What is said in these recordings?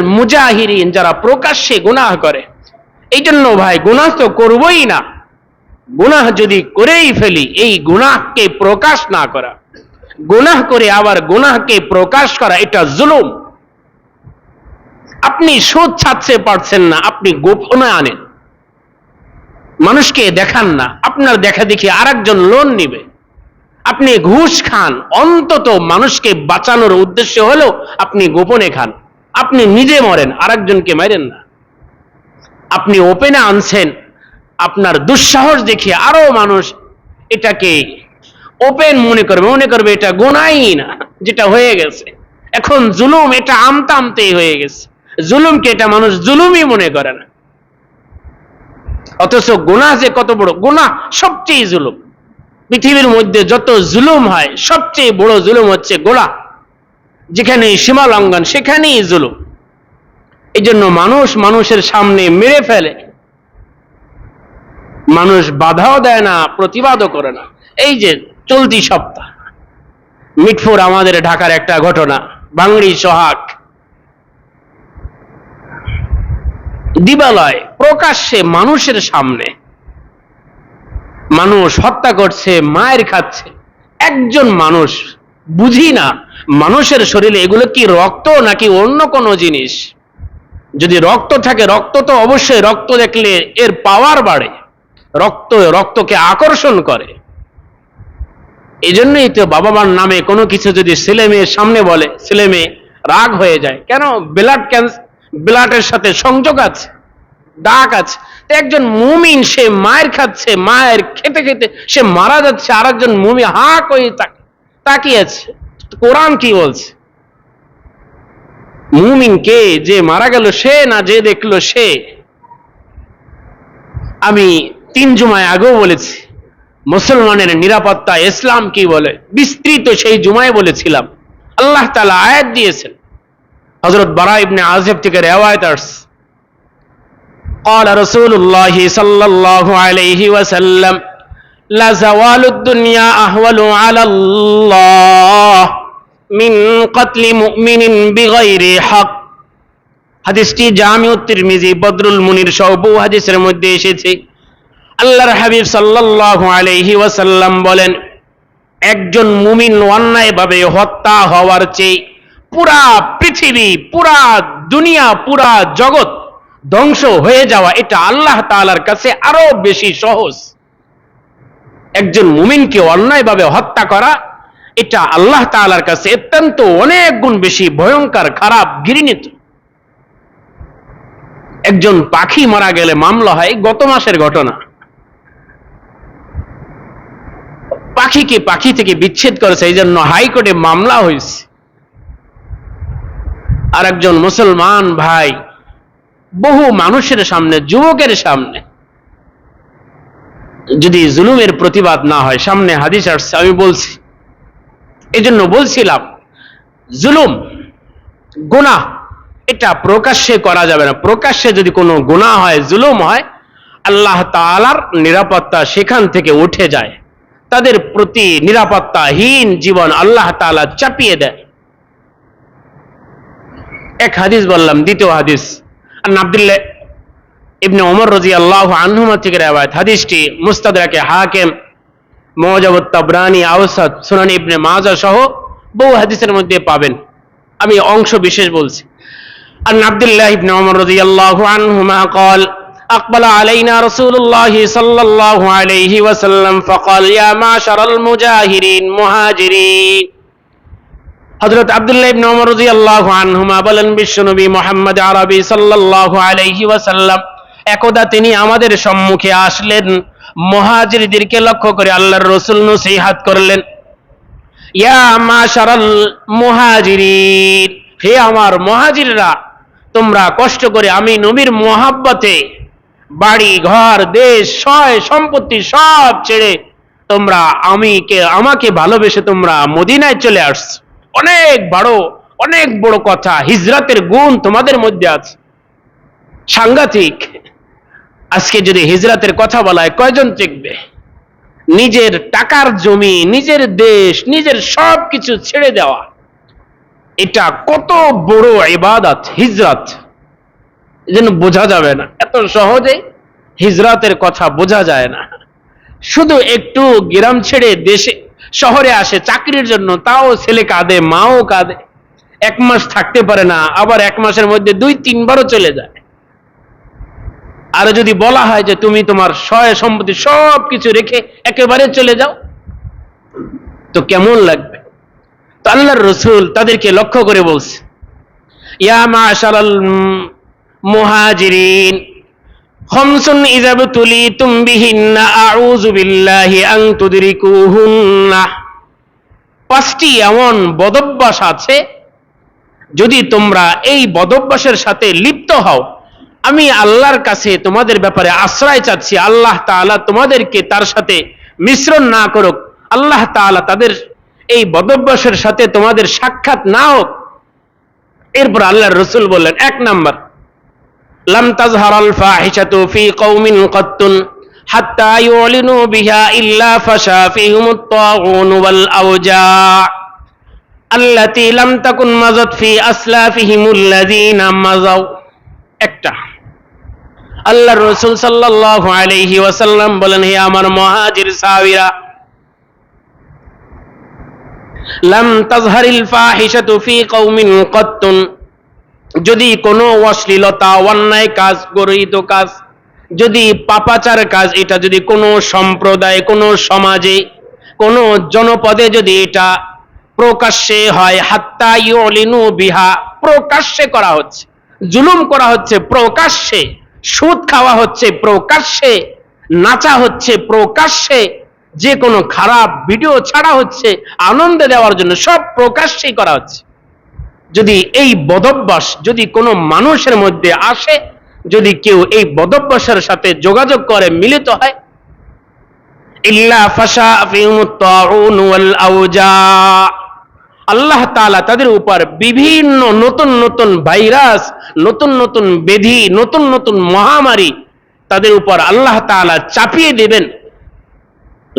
মুজাহিরিন যারা প্রকাশ্যে গুনাহ করে। এই জন্য ভাই, গুনাহ তো করবই না। গুনাহ যদি করেই ফেলি, এই গুনাহকে প্রকাশ না করা। গুনাহ করে আবার গুনাহকে প্রকাশ করা, এটা জুলুম। আপনি সুদ ছাড়তে পারছেন না, আপনি গোপনে আনেন। মানুষকে দেখান না, আপনার দেখা দেখি আরেকজন লোন নিবে। আপনি ঘুষ খান, অন্তত মানুষকে বাঁচানোর উদ্দেশ্য হলেও আপনি গোপনে খান। আপনি নিজে মরেন, আরেকজনকে মারেন না। আপনি ওপেনে আনছেন, আপনার দুঃসাহস দেখিয়ে আরও মানুষ এটাকে ওপেন মনে করবে মনে করবে এটা গুনাই না, যেটা হয়ে গেছে। এখন জুলুম এটা আমতা আমতেই হয়ে গেছে। জুলুমকে এটা মানুষ জুলুমই মনে করে না। অথচ গুনাহ যে কত বড় গুনাহ সবচেয়ে জুলুম। পৃথিবীর মধ্যে যত জুলুম হয়, সবচেয়ে বড় জুলুম হচ্ছে গোড়া যেখানে সীমা লঙ্ঘন, সেখানেই জুলুম। এই জন্য মানুষ মানুষের সামনে মেরে ফেলে। মানুষ বাধাও দেয় না, প্রতিবাদও করে না। এই যে চলতি সপ্তাহ, মিটফুর আমাদের ঢাকার একটা ঘটনা বাংড়ি সোহাগ। দিবালয় প্রকাশ্যে মানুষের সামনে। মানুষ হত্যা করছে, মায়ের খাচ্ছে। একজন মানুষ বুঝি না, মানুষের শরীরে এগুলো কি রক্ত নাকি অন্য কোনো জিনিস? যদি রক্ত থাকে, রক্ত তো অবশ্যই রক্ত দেখলে এর পাওয়ার বাড়ে। রক্ত, রক্তকে আকর্ষণ করে। এই জন্যই তো বাবা মার নামে কোনো কিছু যদি ছেলে মেয়ের সামনে বলে, ছেলে মেয়ে রাগ হয়ে যায়। কেন? ব্লাড ক্যান্সার ব্লাডের সাথে সংযোগ আছে ডাক আছে। একজন মুমিন, সে মায়ের খাচ্ছে, মায়ের খেতে খেতে সে মারা যাচ্ছে আর একজন মুমি হা করে তাক- তাকিয়ে আছে কোরআন কি বলছে মুমিন কে যে মারা গেল সে না যে দেখলো সে আমি তিন জুমায় আগেও বলেছি মুসলমানের নিরাপত্তা ইসলাম কি বলে বিস্তৃত সেই জুমায় বলেছিলাম আল্লাহ তালা আয়াত দিয়েছেন হজরত বারা ইবনে আজেব থেকে রেওয়ায়ত আসছে قال رسول الله صلى الله عليه وسلم মিন হাদিসটি বদরুল মুনির হাদিসের মধ্যে এসেছে। আল্লাহর বলেন, একজন মুমিন অন্যায়ভাবে হত্যা হওয়ার চেয়ে পুরা পৃথিবী, পুরা দুনিয়া, পুরা জগৎ ধ্বংস হয়ে যাওয়া, এটা আল্লাহ তালার কাছে আরও বেশি সহজ। একজন মুমিনকে অন্যায়ভাবে হত্যা করা, এটা আল্লাহ তাআলার কাছে অত্যন্ত অনেক গুণ বেশি ভয়ঙ্কর, খারাপ, ঘৃণিত। একজন পাখি মারা গেলে মামলা হয় গত মাসের ঘটনা। পাখিকে পাখি থেকে বিচ্ছেদ করেছে এই জন্য হাইকোর্টে মামলা হয়েছে। আর একজন মুসলমান ভাই, বহু মানুষের সামনে, যুবকের সামনে যদি জুলুমের প্রতিবাদ না হয়, সামনে হাদিস আসছে, আমি বলছি। এই জন্য বলছিলাম, জুলুম, গুনাহ, এটা প্রকাশ্যে করা যাবে না। প্রকাশ্যে যদি কোনো গুনাহ হয়, জুলুম হয়, আল্লাহ তাআলার নিরাপত্তা সেখান থেকে উঠে যায়। তাদের প্রতি নিরাপত্তাহীন জীবন আল্লাহ তাআলা চাপিয়ে দেয়। এক হাদিস বললাম, দ্বিতীয় হাদিস আব্দুল্লাহ ইবনে ওমর রাজি আল্লাহ আনহুমা থেকে রেওয়ায়ত হাদিসটি মুস্তাদরাকে হাকিম মওজাবুত তাবরানি আওসাদ সুনানি ইবনে মাজা সহ বহু হাদিসের মধ্যে পাবেন আমি অংশ বিশেষ বলছি عن عبد الله بن عمر رضي الله عنهما قال أقبل علينا رسول الله صلى الله عليه وسلم فقال يا معشر المجاهرين مهاجرين হযরত আব্দুল্লাহ ইবনে ওমর রাদিয়াল্লাহু আনহুমা বলেন বিশ্বনবী মুহাম্মদ আরবি সাল্লাল্লাহু আলাইহি ওয়াসাল্লাম একদা তিনি আমাদের সম্মুখে আসলেন। মুহাজিরদেরকে লক্ষ্য করে আল্লাহর রাসূল নসিহত করলেন। ইয়া মুহাজিরিন, হে আমার মুহাজিররা, তোমরা কষ্ট করে আমি নবীর মোহাব্বতে বাড়ি, ঘর, দেশ, সয়, সম্পত্তি সব ছেড়ে তোমরা আমি কে, আমাকে ভালোবেসে তোমরা মদিনায় চলে আসছো। অনেক বড় অনেক বড় কথা, হিজরতের গুণ তোমাদের মধ্যে আছে। সাংঘাতিক। আজকে যদি হিজরাতের কথা বলা হয় কয়জন টিকবে নিজের টাকার জমি, নিজের দেশ, নিজের সব কিছু ছেড়ে দেওয়া। এটা কত বড় ইবাদত, হিজরত। যেন বোঝা যাবে না, এত সহজে হিজরাতের কথা বোঝা যায় না। শুধু একটু গ্রাম ছেড়ে দেশে, শহরে আসে, চাকরির জন্য, তাও ছেলে কাঁদে, মাও কাঁদে। এক মাস থাকতে পারে না, আবার এক মাসের মধ্যে দুই তিনবারও চলে যায়। আর যদি বলা হয় যে তুমি তোমার সয় সম্পত্তি সব কিছু রেখে একেবারে চলে যাও, তো কেমন লাগবে? তো আল্লাহর রসুল তাদেরকে লক্ষ্য করে বলছে, ইয়া মাশারাল মুহাজিরিন, খমসুন ইজাব তুলি তুমবিহিন্না আউযু বিল্লাহি আন তুদরিকুহুন্না। পাঁচটি এমন বদভ্যাস আছে, যদি তোমরা এই বদভ্যাসের সাথে লিপ্ত হও আমি আল্লাহর কাছে তোমাদের ব্যাপারে আশ্রয় চাচ্ছি, আল্লাহ তাআলা তোমাদেরকে তার সাথে মিশ্রণ না করুক। আল্লাহ তাআলা তাদের এই বদভ্যাসের সাথে তোমাদের সাক্ষাৎ না হোক। এরপর আল্লাহর রসুল বললেন, এক নাম্বার, লাম তাজহারাল ফাহিশাতু ফি কওমিন কাত্তুন হাত্তা ইউলিনু বিহা ইল্লা ফাশা ফিহুমুত তাগুন ওয়াল আওজা আল্লাতী লাম তাকুন মাযাত ফি আসলাফিহিমুল লাযীনা একটা আল্লাহর রাসূল সাল্লাল্লাহু আলাইহি ওয়াসাল্লাম বলেন, হে আমার মুহাজির সাহাবীরা, লাম তাজহারিল ফাহিশাতু ফি কওমিন কাত্তুন, যদি কোনো অশ্লীলতা, অন্যায় কাজ গরিত কাজ, যদি পাপাচার কাজ, এটা যদি কোনো সম্প্রদায়, কোনো সমাজে, কোনো জনপদে যদি এটা প্রকাশ্যে হয়, হাত্তা ইউলিনু বিহা, প্রকাশ্যে করা হচ্ছে, জুলুম করা হচ্ছে, প্রকাশ্যে সুদ খাওয়া হচ্ছে প্রকাশ্যে, নাচা হচ্ছে প্রকাশ্যে, যে কোনো খারাপ ভিডিও ছাড়া হচ্ছে, আনন্দ দেওয়ার জন্য সব প্রকাশ্যেই করা হচ্ছে। যদি এই বদভ্যাস যদি কোনো মানুষের মধ্যে আসে, যদি কেউ এই বদভ্যাসের সাথে যোগাযোগ করে, মিলিত হয়, ইল্লা ফাশা ওয়াল আওজা আল্লাহ তাআলা তাদের উপর বিভিন্ন নতুন নতুন ভাইরাস, নতুন নতুন বেধি, নতুন নতুন মহামারী তাদের উপর আল্লাহ তাআলা চাপিয়ে দেবেন।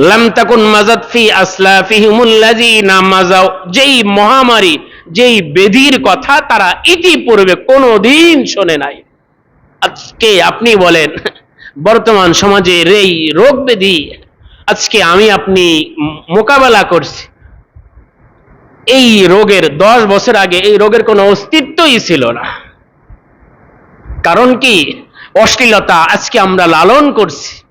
লাম তাকুন মাজাত ফি আসলাফিহিমুল্লাযিনা মাজাও যেই মহামারী, যেই বেধির কথা তারা ইতিপূর্বে কোনোদিন শোনে নাই। আজকে আপনি বলেন, বর্তমান সমাজের এই রোগ ব্যাধি আজকে আমি আপনি মোকাবেলা করছি। এই রোগের দশ বছর আগে এই রোগের কোনো অস্তিত্বই ছিল না। কারণ কি? অশ্লীলতা আজকে আমরা লালন করছি।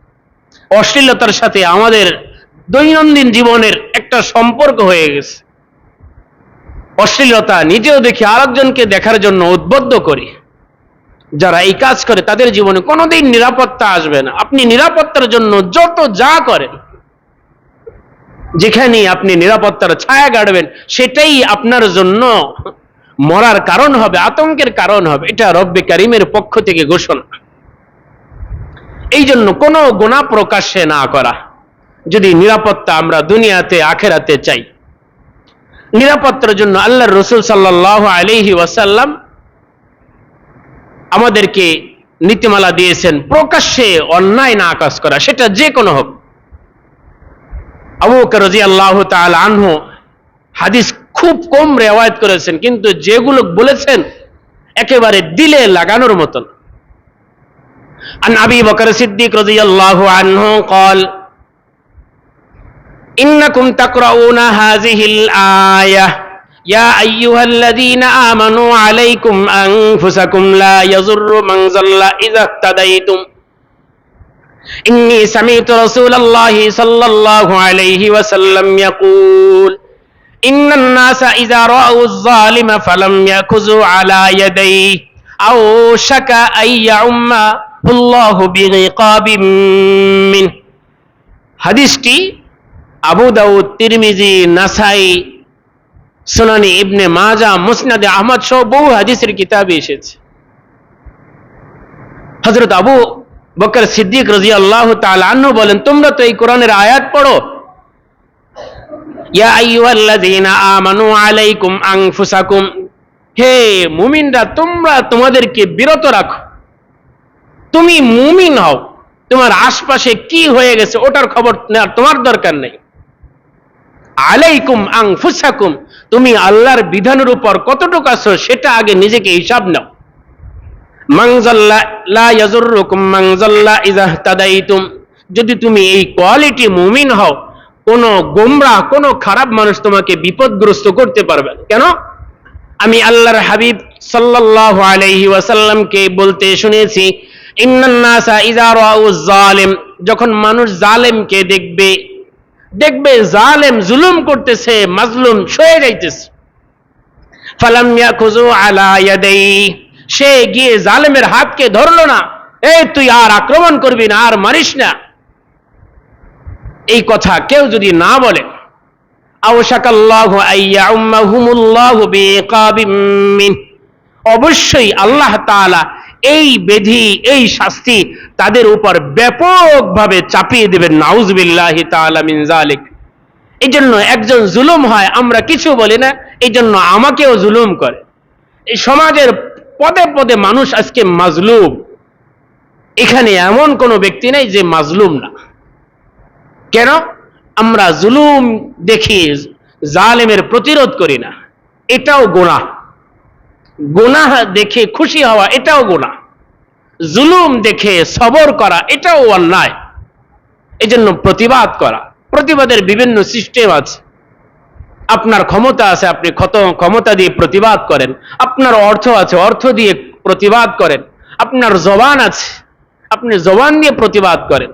অশ্লীলতার সাথে আমাদের দৈনন্দিন জীবনের একটা সম্পর্ক হয়ে গেছে। অশ্লীলতা নিজেও দেখি আরেকজনকে দেখার জন্য উদ্বুদ্ধ করি। যারা এই কাজ করে, তাদের জীবনে কোনোদিন নিরাপত্তা আসবে না। আপনি নিরাপত্তার জন্য যত যা করেন যেখানে আপনি নিরাপত্তার ছায়া গাড়বেন, সেটাই আপনার জন্য মরার কারণ হবে, আতঙ্কের কারণ হবে। এটা রব্বে কারিমের পক্ষ থেকে ঘোষণা। এই জন্য কোনো গোনা প্রকাশ্যে না করা। যদি নিরাপত্তা আমরা দুনিয়াতে, আখেরাতে চাই। নিরাপত্তার জন্য আল্লাহর রসুল সাল্লাহ আলহি ওয়াসাল্লাম আমাদেরকে নীতিমালা দিয়েছেন, প্রকাশ্যে অন্যায় না আকাশ করা, সেটা যে কোনো হোক। আবু বকর রাদিয়াল্লাহু তাআলা আনহু হাদিস খুব কম রেওয়ায়াত করেছেন কিন্তু যেগুলো বলেছেন একেবারে দিলে লাগানোর মতন عن ابي بكر الصديق رضي الله عنه قال انكم تقرؤون هذه الايه يا ايها الذين امنوا عليكم انفسكم لا يضر من ضل اذا اهتديتم ইন্নি সামিতু রাসূলুল্লাহি সাল্লাল্লাহু আলাইহি ওয়াসাল্লাম ইয়াকুল, ইন্নান নাসা ইযা রাউ যালিমা ফালাম ইয়াকুযু আলা ইয়াদাই আও শাকা আইয়া উম্মা আল্লাহু বিরিকাবিম মিন হাদিসটি আবু দাউদ তিরমিজি নাসাই সুনানি ইবনে মাজা মুসনাদে আহমদ সহ বহু হাদিসের কিতাবে এসেছে হজরত আবু বকর সিদ্দিক রাজি আল্লাহ তালু বলেন, তোমরা তো এই কোরআনের আয়াত পড়ো? আমানু আলাইকুম আনফুসাকুম। হে মুমিনরা, তোমরা তোমাদেরকে বিরত রাখো। তুমি মুমিন হও। তোমার আশপাশে কি হয়ে গেছে ওটার খবর নেওয়ার তোমার দরকার নেই। আলাইকুম আনফুসাকুম। তুমি আল্লাহর বিধানের উপর কতটুকু আছো সেটা আগে নিজেকে হিসাব নাও। যদি তুমি এই কোয়ালিটি মুমিন হও, কোন গোমরা কোন খারাপ মানুষ তোমাকে বিপদগ্রস্ত করতে পারবে কেন? আমি আল্লাহর হাবিব সাল্লাল্লাহু আলাইহি ওয়াসাল্লামকে বলতে শুনেছি রাউ যখন মানুষ জালেমকে দেখবে দেখবে জালেম জুলুম করতেছে, মাজলুম সয়ে যাইতেছে। ফালাম আলা ইয়াদাই সে গিয়ে জালেমের হাতকে ধরলো না। এই তুই আর আক্রমণ করবি না, আর মারিস না। এই কথা কেউ যদি না বলে অবশ্যই আল্লাহ এই বেধি, এই শাস্তি তাদের উপর ব্যাপকভাবে চাপিয়ে দেবেন। নাউজুবিল্লাহি এই জন্য একজন জুলুম হয়, আমরা কিছু বলি না এই জন্য আমাকেও জুলুম করে। এই সমাজের পদে পদে মানুষ আজকে মাজলুম। এখানে এমন কোনো ব্যক্তি নেই যে মাজলুম না। কেন? আমরা জুলুম দেখি, জালেমের প্রতিরোধ করি না। এটাও গোনা গোনাহ দেখে খুশি হওয়া এটাও গোনা জুলুম দেখে সবর করা এটাও অন্যায়। এজন্য প্রতিবাদ করা। প্রতিবাদের বিভিন্ন সিস্টেম আছে। আপনার ক্ষমতা আছে, আপনি ক্ষমতা দিয়ে প্রতিবাদ করেন। আপনার অর্থ আছে, অর্থ দিয়ে প্রতিবাদ করেন। আপনার জবান আছে, আপনি জবান দিয়ে প্রতিবাদ করেন।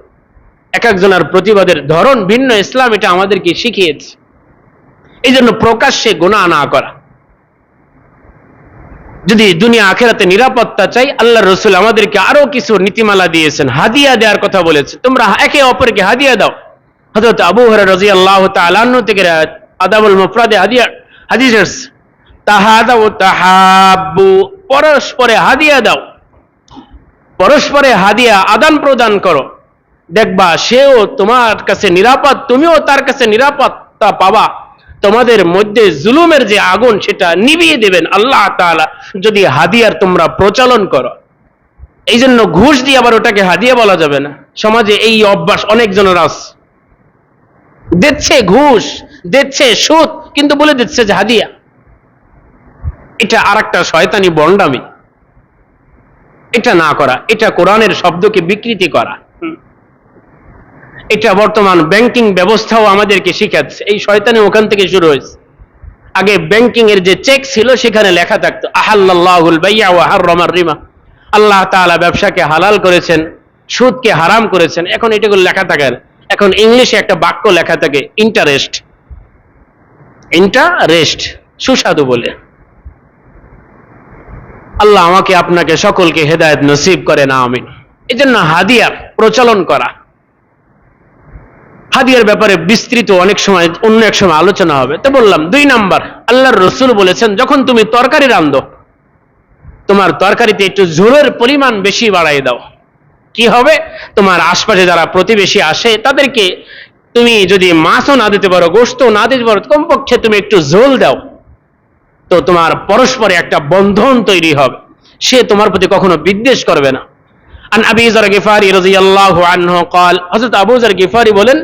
এক একজনের প্রতিবাদের ধরন ভিন্ন, ইসলাম এটা আমাদেরকে শিখিয়েছে। এই জন্য প্রকাশ্যে গুণা না করা। যদি দুনিয়া আখেরাতে নিরাপত্তা চাই আল্লাহ রসুল আমাদেরকে আরও কিছু নীতিমালা দিয়েছেন। হাদিয়া দেওয়ার কথা বলেছে। তোমরা একে অপরকে হাদিয়া দাও। হযরত আবু রাদিয়াল্লাহু তাআলা আনহু থেকে আদাবুল মুফরাদে হাদিয়া হাদিস আসছে। তাহাদাউ তাহাব্বু, পরস্পরে হাদিয়া দাও। পরস্পরে হাদিয়া আদান প্রদান করো। দেখবা সেও তোমার কাছে নিরাপদ, তুমিও তার কাছে নিরাপত্তা পাবা। তোমাদের মধ্যে জুলুমের যে আগুন, সেটা নিভিয়ে দেবেন আল্লাহ তাআলা, যদি হাদিয়ার তোমরা প্রচলন করো। এই জন্য ঘুষ দিয়ে আবার ওটাকে হাদিয়া বলা যাবে না। সমাজে এই অভ্যাস অনেকজনের আছে। দিচ্ছে ঘুষ। দিচ্ছে সুদ কিন্তু বলে দিচ্ছে যে হাদিয়া। এটা আর একটা শয়তানি বন্ডামি। এটা না করা এটা কোরআনের শব্দকে বিকৃতি করা। এটা বর্তমান ব্যাংকিং ব্যবস্থাও আমাদেরকে শিখাচ্ছে। এই শয়তানি ওখান থেকে শুরু হয়েছে। আগে ব্যাংকিং এর যে চেক ছিল সেখানে লেখা থাকতো আহাল্লাহুল বাইয়া ওয়া হাররামার রিমা। আল্লাহ তাআলা ব্যবসাকে হালাল করেছেন সুদকে হারাম করেছেন। এখন এটাগুলো লেখা থাকে এখন ইংলিশে একটা বাক্য লেখা থাকে ইন্টারেস্ট। ইন্টারেস্ট সুস্বাদু বলে। আল্লাহ আমাকে আপনাকে সকলকে হেদায়েত নসিব করে না, আমিন। এই জন্য হাদিয়া প্রচলন করা। হাদিয়ার ব্যাপারে বিস্তৃত অনেক সময়, অন্য এক সময় আলোচনা হবে। তো বললাম, দুই নাম্বার, আল্লাহর রসুল বলেছেন, যখন তুমি তরকারি রান্ধো, তোমার তরকারিতে একটু ঝোলের পরিমাণ বেশি বাড়াই দাও। কি হবে? তোমার আশপাশে যারা প্রতিবেশী আসে, তাদেরকে তুমি যদি মাছও না দিতে পারো গোস্ত না দিতে পারো কমপক্ষে তুমি একটু ঝোল দাও তো তোমার পরস্পরে একটা বন্ধন তৈরি হবে সে তোমার প্রতি কখনো বিদ্বেষ করবে না আন আবি যর গিফারি রাদিয়াল্লাহু আনহু قال হযরত আবু যর গিফারি বলেন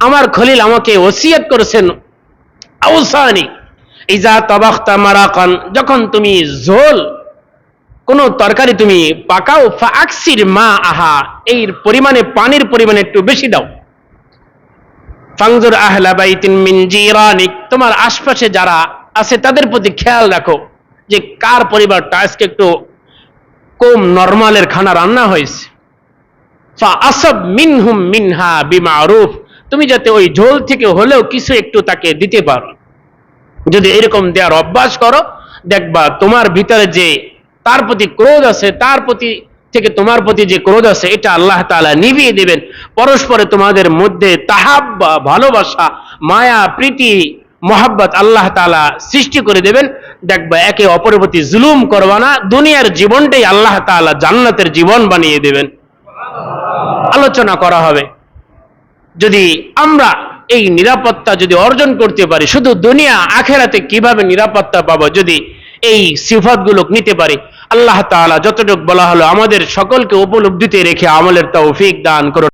আমার খলিল আমাকে ওসিয়ত করেছেন আউসানি ইজা তাবাখতা মারাকান যখন তুমি ঝোল কোন তরকারি তুমি পাকাও ফাকসির মা আহা এই পরিমাণে পানির পরিমাণে একটু বেশি দাও ফাংজুর আহলা বাইতিন মিন জিরানিক। তোমার আশপাশে যারা আছে, তাদের প্রতি খেয়াল রাখো যে কার পরিবারটা আজকে একটু কম নরমালের খানা রান্না হয়েছে। ফা আসব মিনহুম মিনহা বিমারুফ। তুমি যাতে ওই ঝোল থেকে হলেও কিছু একটু তাকে দিতে পারো। যদি এরকম দেওয়ার অভ্যাস করো, দেখবা তোমার ভিতরে যে তার প্রতি ক্রোধ আছে, তার প্রতি থেকে তোমার প্রতি যে ক্রোধ আছে, এটা আল্লাহ তাআলা নিভিয়ে দেবেন। পরস্পরে তোমাদের মধ্যে তাহাব্বা, ভালোবাসা, মায়া, প্রীতি, মোহাব্বত আল্লাহ তাআলা সৃষ্টি করে দেবেন। দেখবা একে অপরের প্রতি জুলুম করবা না, দুনিয়ার জীবনটাই আল্লাহ তাআলা জান্নাতের জীবন বানিয়ে দেবেন। আলোচনা করা হবে। যদি আমরা এই নিরাপত্তা যদি অর্জন করতে পারি, শুধু দুনিয়া, আখেরাতে কীভাবে নিরাপত্তা পাবো? যদি এই সিফাতগুলো নিতে পারি। আল্লাহ তালা যতটুক বলা হলো আমাদের সকলকে উপলব্ধিতে রেখে আমলের তৌফিক দান করুন।